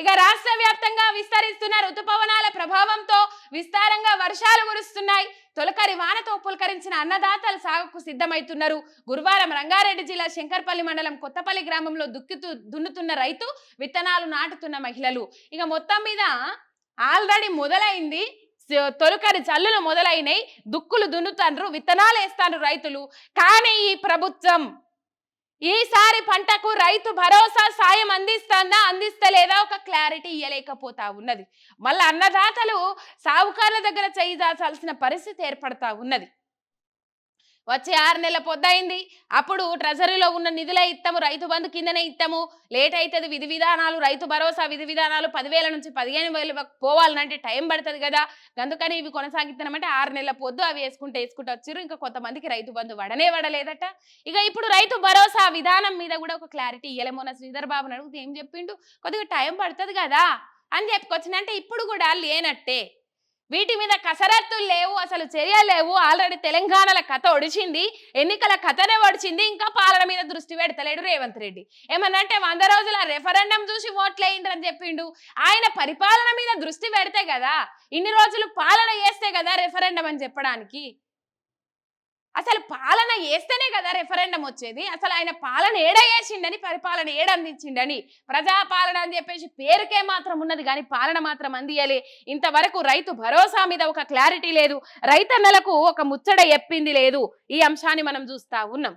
ఇక రాష్ట్ర వ్యాప్తంగా విస్తరిస్తున్న ఋతుపవనాల ప్రభావంతో విస్తారంగా వర్షాలు కురుస్తున్నాయి. తొలకరి వానతో పులకరించిన అన్నదాతలు సాగుకు సిద్ధమైతున్నారు. గురువారం రంగారెడ్డి జిల్లా శంకర్పల్లి మండలం కొత్తపల్లి గ్రామంలో దుక్కితూ దున్నుతున్న రైతు విత్తనాలు నాటుతున్న మహిళలు. ఇక మొత్తం మీద ఆల్రెడీ మొదలైంది. తొలకరి జల్లులు మొదలైనయి. దుక్కులు దున్నుతాండ్రు విత్తనాలు వేస్తాండ్రు రైతులు. కానీ ఈ ప్రభుత్వం ఈసారి పంటకు రైతు భరోసా సాయం అందిస్తుందా అందిస్తలేదా ఒక క్లారిటీ ఇవ్వలేకపోతా ఉన్నది. మళ్ళీ అన్నదాతలు సావుకారుల దగ్గర చేయి దాచాల్సిన పరిస్థితి ఏర్పడతా ఉన్నది. వచ్చే ఆరు నెలల పొద్దయింది. అప్పుడు ట్రెజరీలో ఉన్న నిధులే ఇస్తాము రైతు బంధు కిందనే ఇస్తాము లేట్ అవుతుంది విధి విధానాలు రైతు భరోసా విధి విధానాలు పదివేల నుంచి పదిహేను వేలు పోవాలంటే టైం పడుతుంది కదా. అందుకని ఇవి కొనసాగిస్తున్నామంటే ఆరు నెలల పొద్దు అవి వేసుకుంటే వేసుకుంటూ వచ్చారు ఇంకా కొంతమందికి రైతు బంధు వడనే వడలేదట. ఇక ఇప్పుడు రైతు భరోసా విధానం మీద కూడా ఒక క్లారిటీ ఇయ్యలే నా శ్రీధర్ బాబుని అడిగితే ఏం చెప్పిండు? కొద్దిగా టైం పడుతుంది కదా అని చెప్పుకొచ్చినంటే ఇప్పుడు కూడా లేనట్టే. వీటి మీద కసరత్తులు లేవు అసలు చర్యలు లేవు. ఆల్రెడీ తెలంగాణల కథ ఒడిచింది ఎన్నికల కథనే ఒడిచింది ఇంకా పాలన మీద దృష్టి పెడతలేడు రేవంత్ రెడ్డి. ఏమన్నంటే వంద రోజుల రెఫరెండం చూసి ఓట్లేయండి అని చెప్పిండు. ఆయన పరిపాలన మీద దృష్టి పెడితే కదా ఇన్ని రోజులు పాలన చేస్తే కదా రెఫరెండం అని చెప్పడానికి. అసలు పాలన వేస్తేనే కదా రెఫరెండం వచ్చేది. అసలు ఆయన పాలన ఏడ చేసిండని పరిపాలన ఏడందించిండని ప్రజాపాలన అని చెప్పేసి పేరుకే మాత్రం ఉన్నది కానీ పాలన మాత్రం అందియలే. ఇంతవరకు రైతు భరోసా మీద ఒక క్లారిటీ లేదు. రైతన్నలకు ఒక ముచ్చట చెప్పింది లేదు. ఈ అంశాన్ని మనం చూస్తా ఉన్నాం.